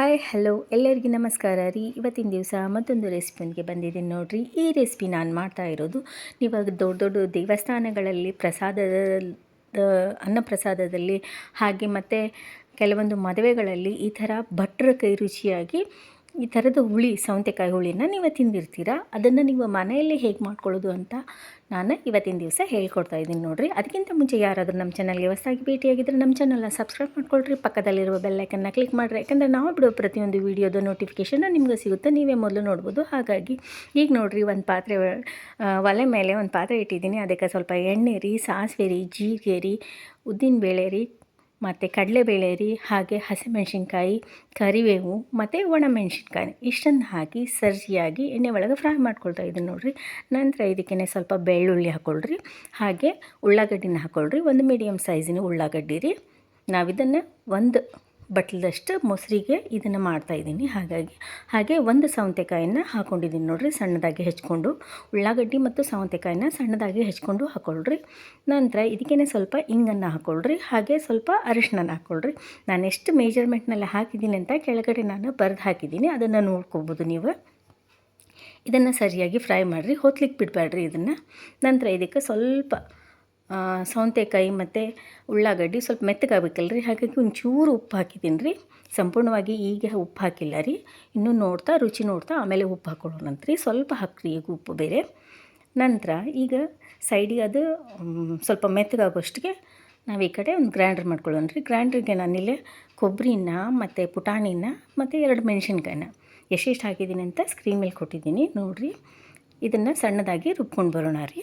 Hi, hello. ಎಲ್ಲರಿಗೂ ನಮಸ್ಕಾರ ರೀ. ಇವತ್ತಿನ ದಿವಸ ಮತ್ತೊಂದು ರೆಸಿಪಿಯೊಂದಿಗೆ ಬಂದಿದ್ದೀನಿ ನೋಡಿರಿ. ಈ ರೆಸಿಪಿ ನಾನು ಮಾಡ್ತಾ ಇರೋದು ಇವಾಗ ದೊಡ್ಡ ದೊಡ್ಡ ದೇವಸ್ಥಾನಗಳಲ್ಲಿ ಪ್ರಸಾದದ, ಅನ್ನಪ್ರಸಾದದಲ್ಲಿ ಹಾಗೆ ಮತ್ತು ಕೆಲವೊಂದು ಮದುವೆಗಳಲ್ಲಿ ಈ ಥರ ಭಟ್ರ ಕೈ ರುಚಿಯಾಗಿ ಈ ಥರದ ಹುಳಿ, ಸೌತೆಕಾಯಿ ಹುಳಿನ ನೀವು ತಿಂದಿರ್ತೀರ? ಅದನ್ನು ನೀವು ಮನೆಯಲ್ಲಿ ಹೇಗೆ ಮಾಡ್ಕೊಳ್ಳೋದು ಅಂತ ನಾನು ಇವತ್ತಿನ ದಿವಸ ಹೇಳ್ಕೊಡ್ತಾ ಇದ್ದೀನಿ ನೋಡಿರಿ. ಅದಕ್ಕಿಂತ ಮುಂಚೆ ಯಾರಾದರೂ ನಮ್ಮ ಚಾನಲ್ಗೆ ಹೊಸದಾಗಿ ಭೇಟಿಯಾಗಿದ್ದರೆ ನಮ್ಮ ಚಾನಲ್ನ ಸಬ್ಸ್ಕ್ರೈಬ್ ಮಾಡ್ಕೊಳ್ರಿ. ಪಕ್ಕದಲ್ಲಿರುವ ಬೆಲ್ಲೈಕನ್ನ ಕ್ಲಿಕ್ ಮಾಡಿರಿ. ಯಾಕಂದರೆ ನಾವು ಬಿಡೋ ಪ್ರತಿಯೊಂದು ವೀಡಿಯೋದ ನೋಟಿಫಿಕೇಷನ್ ನಿಮಗೆ ಸಿಗುತ್ತೆ. ನೀವೇ ಮೊದಲು ನೋಡ್ಬೋದು. ಹಾಗಾಗಿ ಈಗ ನೋಡಿರಿ ಒಂದು ಪಾತ್ರೆ ಒಲೆ ಮೇಲೆ ಒಂದು ಪಾತ್ರೆ ಇಟ್ಟಿದ್ದೀನಿ. ಅದಕ್ಕೆ ಸ್ವಲ್ಪ ಎಣ್ಣೆ ರೀ, ಸಾಸಿವೆ ರೀ, ಜೀರಿಗೆ ರೀ ಉದ್ದಿನ ಬೇಳೆ ರೀ ಮತ್ತು ಕಡಲೆಬೇಳೆ ರೀ, ಹಾಗೆ ಹಸಿಮೆಣ್ಸಿನ್ಕಾಯಿ, ಕರಿಬೇವು, ಮತ್ತು ಒಣಮೆಣ್ಸಿನ್ಕಾಯಿ. ಇಷ್ಟನ್ನು ಹಾಕಿ ಸರ್ಜಿಯಾಗಿ ಎಣ್ಣೆ ಒಳಗೆ ಫ್ರೈ ಮಾಡ್ಕೊಳ್ತಾ ಇದ್ದೀನಿ ನೋಡಿರಿ. ನಂತರ ಇದಕ್ಕೆ ಸ್ವಲ್ಪ ಬೆಳ್ಳುಳ್ಳಿ ಹಾಕ್ಕೊಳ್ರಿ ಹಾಗೆ ಉಳ್ಳಾಗಡ್ಡಿನ ಹಾಕ್ಕೊಳ್ರಿ ಒಂದು ಮೀಡಿಯಮ್ ಸೈಜಿನ ಉಳ್ಳಾಗಡ್ಡಿ ರೀ. ನಾವಿದನ್ನು ಒಂದು ಬಟ್ಲದಷ್ಟು ಮೊಸರಿಗೆ ಇದನ್ನು ಮಾಡ್ತಾಯಿದ್ದೀನಿ ಹಾಗಾಗಿ ಹಾಗೆ ಒಂದು ಸೌಂತೆಕಾಯನ್ನು ಹಾಕ್ಕೊಂಡಿದ್ದೀನಿ ನೋಡಿರಿ. ಸಣ್ಣದಾಗಿ ಹೆಚ್ಕೊಂಡು ಉಳ್ಳಾಗಡ್ಡಿ ಮತ್ತು ಸೌತೆಕಾಯಿನ ಸಣ್ಣದಾಗಿ ಹೆಚ್ಕೊಂಡು ಹಾಕ್ಕೊಳ್ರಿ ನಂತರ ಇದಕ್ಕೇ ಸ್ವಲ್ಪ ಇಂಗನ್ನು ಹಾಕ್ಕೊಳ್ರಿ ಹಾಗೆ ಸ್ವಲ್ಪ ಅರಿಶಿನ ಹಾಕ್ಕೊಳ್ರಿ ನಾನು ಎಷ್ಟು ಮೇಜರ್ಮೆಂಟ್ನಲ್ಲಿ ಹಾಕಿದ್ದೀನಿ ಅಂತ ಕೆಳಗಡೆ ನಾನು ಬರೆದು ಹಾಕಿದ್ದೀನಿ. ಅದನ್ನು ನೋಡ್ಕೋಬೋದು ನೀವು. ಇದನ್ನು ಸರಿಯಾಗಿ ಫ್ರೈ ಮಾಡಿರಿ. ಹೊತ್ಲಿಕ್ಕೆ ಬಿಡಬೇಡ್ರಿ ಇದನ್ನು. ನಂತರ ಇದಕ್ಕೆ ಸ್ವಲ್ಪ ಸೌತೆಕಾಯಿ ಮತ್ತು ಉಳ್ಳಾಗಡ್ಡಿ ಸ್ವಲ್ಪ ಮೆತ್ತಗಾಗಬೇಕಲ್ಲ ರೀ? ಹಾಗಾಗಿ ಒಂಚೂರು ಉಪ್ಪು ಹಾಕಿದ್ದೀನಿ ರೀ. ಸಂಪೂರ್ಣವಾಗಿ ಈಗ ಉಪ್ಪು ಹಾಕಿಲ್ಲ ರೀ. ಇನ್ನೂ ನೋಡ್ತಾ, ರುಚಿ ನೋಡ್ತಾ ಆಮೇಲೆ ಉಪ್ಪು ಹಾಕ್ಕೊಳ್ಳೋಣಂತ ರೀ. ಸ್ವಲ್ಪ ಹಾಕ್ರಿ ಈಗ ಉಪ್ಪು ಬೇರೆ. ನಂತರ ಈಗ ಸೈಡಿಗೆ ಅದು ಸ್ವಲ್ಪ ಮೆತ್ತಗಾಗೋಷ್ಟಿಗೆ ನಾವು ಈ ಕಡೆ ಒಂದು ಗ್ರ್ಯಾಂಡ್ರ್ ಮಾಡ್ಕೊಳ್ಳೋಣ ರೀ. ಗ್ರ್ಯಾಂಡ್ರಿಗೆ ನಾನಿಲ್ಲೇ ಕೊಬ್ಬರಿನ ಮತ್ತು ಪುಟಾಣಿನ ಮತ್ತು ಎರಡು ಮೆಣಸಿನ್ಕಾಯಿನ ಎಷ್ಟೆಷ್ಟು ಹಾಕಿದ್ದೀನಿ ಅಂತ ಸ್ಕ್ರೀನ್ ಮೇಲೆ ಕೊಟ್ಟಿದ್ದೀನಿ ನೋಡಿರಿ. ಇದನ್ನು ಸಣ್ಣದಾಗಿ ರುಬ್ಕೊಂಡು ಬರೋಣ ರೀ.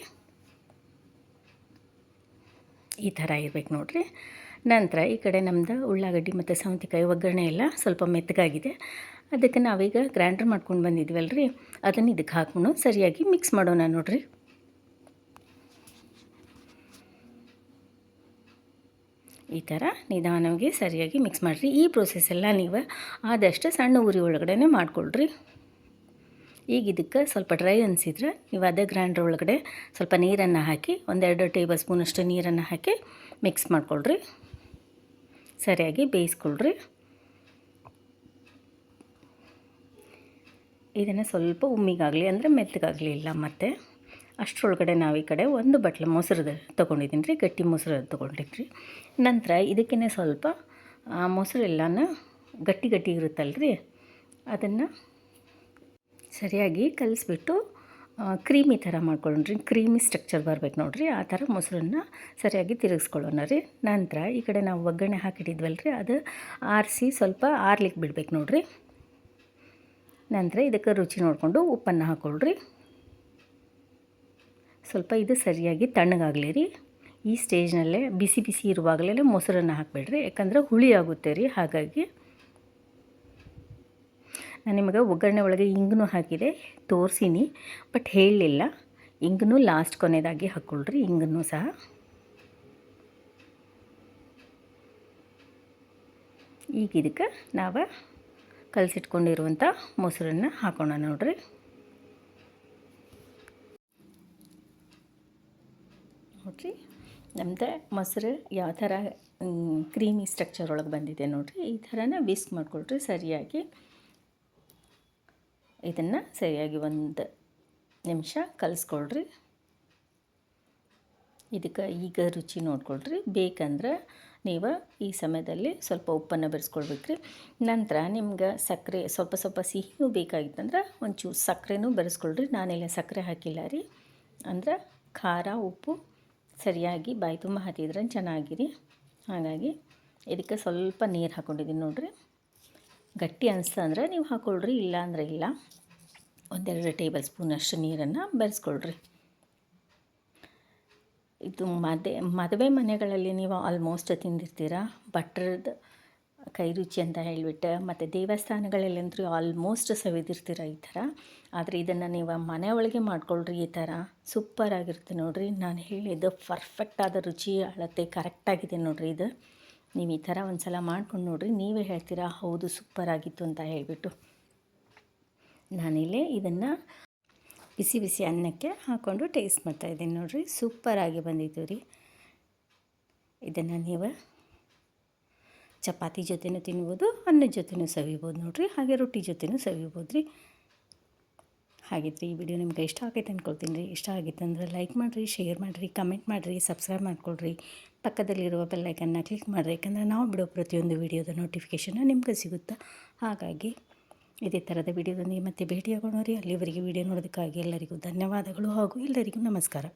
ಈ ಥರ ಇರಬೇಕು ನೋಡಿರಿ. ನಂತರ ಈ ಕಡೆ ನಮ್ಮದು ಉಳ್ಳಾಗಡ್ಡಿ ಮತ್ತು ಸೌತೆಕಾಯಿ ಒಗ್ಗರಣೆ ಎಲ್ಲ ಸ್ವಲ್ಪ ಮೆತ್ತಗಾಗಿದೆ. ಅದಕ್ಕೆ ನಾವೀಗ ಗ್ರೈಂಡರ್ ಮಾಡ್ಕೊಂಡು ಬಂದಿದ್ವಲ್ಲ ರೀ ಅದನ್ನು ಇದಕ್ಕೆ ಹಾಕ್ಕೊಂಡು ಸರಿಯಾಗಿ ಮಿಕ್ಸ್ ಮಾಡೋಣ ನೋಡಿರಿ. ಈ ಥರ ನಿಧಾನವಾಗಿ ಸರಿಯಾಗಿ ಮಿಕ್ಸ್ ಮಾಡಿರಿ. ಈ ಪ್ರೋಸೆಸ್ ಎಲ್ಲ ನೀವು ಆದಷ್ಟು ಸಣ್ಣ ಉರಿ ಒಳಗಡೆ ಮಾಡಿಕೊಳ್ರಿ. ಈಗ ಇದಕ್ಕೆ ಸ್ವಲ್ಪ ಡ್ರೈ ಅನಿಸಿದ್ರೆ ನೀವು ಅದೇ ಗ್ರ್ಯಾಂಡ್ರ್ ಒಳಗಡೆ ಸ್ವಲ್ಪ ನೀರನ್ನು ಹಾಕಿ ಒಂದೆರಡು ಟೇಬಲ್ ಸ್ಪೂನಷ್ಟು ನೀರನ್ನು ಹಾಕಿ ಮಿಕ್ಸ್ ಮಾಡ್ಕೊಳ್ರಿ. ಸರಿಯಾಗಿ ಬೇಯಿಸ್ಕೊಳ್ರಿ. ಇದನ್ನು ಸ್ವಲ್ಪ ಉಮ್ಮಿಗಾಗಲಿ ಅಂದರೆ ಮೆತ್ತಗಾಗಲಿ ಇಲ್ಲ ಮತ್ತು. ಅಷ್ಟರೊಳಗಡೆ ನಾವು ಈ ಕಡೆ ಒಂದು ಬಟ್ಲು ಮೊಸರು ತೊಗೊಂಡಿದ್ದೀನಿ ರೀ, ಗಟ್ಟಿ ಮೊಸರು ತೊಗೊಂಡಿದ್ರಿ ನಂತರ ಇದಕ್ಕೇ ಸ್ವಲ್ಪ ಮೊಸರೆಲ್ಲನ ಗಟ್ಟಿ ಗಟ್ಟಿ ಇರುತ್ತಲ್ಲ ರೀ ಅದನ್ನು ಸರಿಯಾಗಿ ಕಲಿಸ್ಬಿಟ್ಟು ಕ್ರೀಮಿ ಥರ ಮಾಡ್ಕೊಳ್ಳೋಣ್ರಿ ಕ್ರೀಮಿ ಸ್ಟ್ರಕ್ಚರ್ ಬರ್ಬೇಕು ನೋಡಿರಿ, ಆ ಥರ ಮೊಸರನ್ನ ಸರಿಯಾಗಿ ತಿರುಗಿಸ್ಕೊಳ್ಳೋಣ ರೀ. ನಂತರ ಈ ಕಡೆ ನಾವು ಒಗ್ಗರಣೆ ಹಾಕಿಟ್ಟಿದ್ವಲ್ಲ ರೀ ಅದು ಆರಿಸಿ ಸ್ವಲ್ಪ ಆರ್ಲಿಕ್ಕೆ ಬಿಡ್ಬೇಕು ನೋಡಿರಿ. ನಂತರ ಇದಕ್ಕೆ ರುಚಿ ನೋಡಿಕೊಂಡು ಉಪ್ಪನ್ನು ಹಾಕ್ಕೊಳ್ರಿ ಸ್ವಲ್ಪ ಇದು ಸರಿಯಾಗಿ ತಣ್ಣಗಾಗಲಿ ರೀ. ಈ ಸ್ಟೇಜ್ನಲ್ಲೇ ಬಿಸಿ ಬಿಸಿ ಇರುವಾಗಲೇ ಮೊಸರನ್ನು ಹಾಕಬೇಡ್ರಿ, ಯಾಕಂದ್ರೆ ಹುಳಿ ಆಗುತ್ತೆ ರೀ. ಹಾಗಾಗಿ ನಾನು ನಿಮಗೆ ಒಗ್ಗರಣೆ ಒಳಗೆ ಹಿಂಗೂ ಹಾಕಿದೆ, ತೋರಿಸೀನಿ, ಬಟ್ ಹೇಳಲಿಲ್ಲ ಹಿಂಗೂ ಲಾಸ್ಟ್ ಕೊನೆಯದಾಗಿ ಹಾಕ್ಕೊಳ್ರಿ ಹಿಂಗೂ ಸಹ. ಈಗ ಇದಕ್ಕೆ ನಾವು ಕಲಸಿಟ್ಕೊಂಡಿರುವಂಥ ಮೊಸರನ್ನು ಹಾಕೋಣ ನೋಡ್ರಿ. ನೋಡಿರಿ ನಮ್ಮದು ಮೊಸರು ಯಾವ ಥರ ಕ್ರೀಮಿ ಸ್ಟ್ರಕ್ಚರ್ ಒಳಗೆ ಬಂದಿದೆ ನೋಡಿರಿ, ಈ ಥರನ ವಿಸ್ಕ್ ಮಾಡ್ಕೊಳ್ರಿ ಸರಿಯಾಗಿ. ಇದನ್ನು ಸರಿಯಾಗಿ ಒಂದು ನಿಮಿಷ ಕಲಿಸ್ಕೊಳ್ರಿ. ಇದಕ್ಕೆ ಈಗ ರುಚಿ ನೋಡ್ಕೊಳ್ರಿ. ಬೇಕಂದ್ರೆ ನೀವು ಈ ಸಮಯದಲ್ಲಿ ಸ್ವಲ್ಪ ಉಪ್ಪನ್ನು ಬೆರೆಸ್ಕೊಳ್ಬೇಕ್ರಿ. ನಂತರ ನಿಮ್ಗೆ ಸಕ್ಕರೆ, ಸ್ವಲ್ಪ ಸ್ವಲ್ಪ ಸಿಹಿನೂ ಬೇಕಾಗಿತ್ತಂದ್ರೆ ಒಂಚೂರು ಸಕ್ಕರೆನೂ ಬೆರೆಸ್ಕೊಳ್ರಿ. ನಾನೆಲ್ಲ ಸಕ್ಕರೆ ಹಾಕಿಲ್ಲ ರೀ. ಅಂದ್ರೆ ಖಾರ, ಉಪ್ಪು ಸರಿಯಾಗಿ ಬಾಯಿ ತುಂಬ ಹಾಕಿದ್ರೆ ಚೆನ್ನಾಗಿರಿ. ಹಾಗಾಗಿ ಇದಕ್ಕೆ ಸ್ವಲ್ಪ ನೀರು ಹಾಕ್ಕೊಂಡಿದ್ದೀನಿ ನೋಡಿರಿ. ಗಟ್ಟಿ ಅನಿಸ್ತಾ ಅಂದರೆ ನೀವು ಹಾಕ್ಕೊಳ್ರಿ ಇಲ್ಲ ಅಂದರೆ ಇಲ್ಲ. ಒಂದೆರಡು ಟೇಬಲ್ ಸ್ಪೂನಷ್ಟು ನೀರನ್ನು ಬೆರೆಸ್ಕೊಳ್ರಿ. ಇದು ಮದೆ, ಮದುವೆ ಮನೆಗಳಲ್ಲಿ ನೀವು ಆಲ್ಮೋಸ್ಟ್ ತಿಂದಿರ್ತೀರ? ಬಟ್ರದ ಕೈ ರುಚಿ ಅಂತ ಹೇಳಿಬಿಟ್ಟು, ಮತ್ತು ದೇವಸ್ಥಾನಗಳಲ್ಲಂತೂ ಆಲ್ಮೋಸ್ಟ್ ಸವಿದಿರ್ತೀರ ಈ ಥರ? ಆದರೆ ಇದನ್ನು ನೀವು ಮನೆ ಒಳಗೆ ಮಾಡ್ಕೊಳ್ರಿ ಈ ಥರ. ಸೂಪರ್ ಆಗಿರುತ್ತೆ ನೋಡಿರಿ. ನಾನು ಹೇಳಿದ್ದು ಪರ್ಫೆಕ್ಟ್ ಆದ ರುಚಿ, ಅಳತೆ ಕರೆಕ್ಟಾಗಿದೆ ನೋಡಿರಿ ಇದು. ನೀವು ಈ ಥರ ಒಂದು ಸಲ ಮಾಡ್ಕೊಂಡು ನೋಡಿರಿ, ನೀವೇ ಹೇಳ್ತೀರಾ, ಹೌದು ಸೂಪರ್ ಆಗಿತ್ತು ಅಂತ ಹೇಳಿಬಿಟ್ಟು. ನಾನಿಲ್ಲಿ ಇದನ್ನು ಬಿಸಿ ಬಿಸಿ ಅನ್ನಕ್ಕೆ ಹಾಕ್ಕೊಂಡು ಟೇಸ್ಟ್ ಮಾಡ್ತಾ ಮಾಡ್ತಾಯಿದ್ದೀನಿ ನೋಡಿರಿ ಸೂಪರಾಗಿ ಬಂದಿತ್ತು ರೀ. ಇದನ್ನು ನೀವು ಚಪಾತಿ ಜೊತೆನೂ ತಿನ್ಬೋದು ಅನ್ನದ ಜೊತೆನೂ ಸವಿಬೋದು ನೋಡಿರಿ, ಹಾಗೆ ರೊಟ್ಟಿ ಜೊತೆನೂ ಸವಿಬೋದು ರೀ. ಹಾಗಿದ್ರೆ ಈ ವಿಡಿಯೋ ನಿಮ್ಗೆ ಇಷ್ಟ ಆಗೈತೆ ಅಂದ್ಕೊಳ್ತೀನಿ ರೀ. ಇಷ್ಟ ಆಗಿತ್ತು ಅಂದರೆ ಲೈಕ್ ಮಾಡಿರಿ ಶೇರ್ ಮಾಡಿರಿ ಕಮೆಂಟ್ ಮಾಡಿರಿ ಸಬ್ಸ್ಕ್ರೈಬ್ ಮಾಡ್ಕೊಳ್ರಿ. ಪಕ್ಕದಲ್ಲಿರುವ ಬೆಲ್ಲೈಕನ್ನ ಕ್ಲಿಕ್ ಮಾಡಿರಿ. ಯಾಕಂದರೆ ನಾವು ಬಿಡೋ ಪ್ರತಿಯೊಂದು ವಿಡಿಯೋದ ನೋಟಿಫಿಕೇಷನ್ನು ನಿಮಗೆ ಸಿಗುತ್ತಾ? ಹಾಗಾಗಿ ಇದೇ ಥರದ ವಿಡಿಯೋದೊಂದಿಗೆ ಮತ್ತೆ ಭೇಟಿಯಾಗೋಣ ರೀ. ಅಲ್ಲಿವರೆಗೆ ವಿಡಿಯೋ ನೋಡೋದಕ್ಕಾಗಿ ಎಲ್ಲರಿಗೂ ಧನ್ಯವಾದಗಳು ಹಾಗೂ ಎಲ್ಲರಿಗೂ ನಮಸ್ಕಾರ.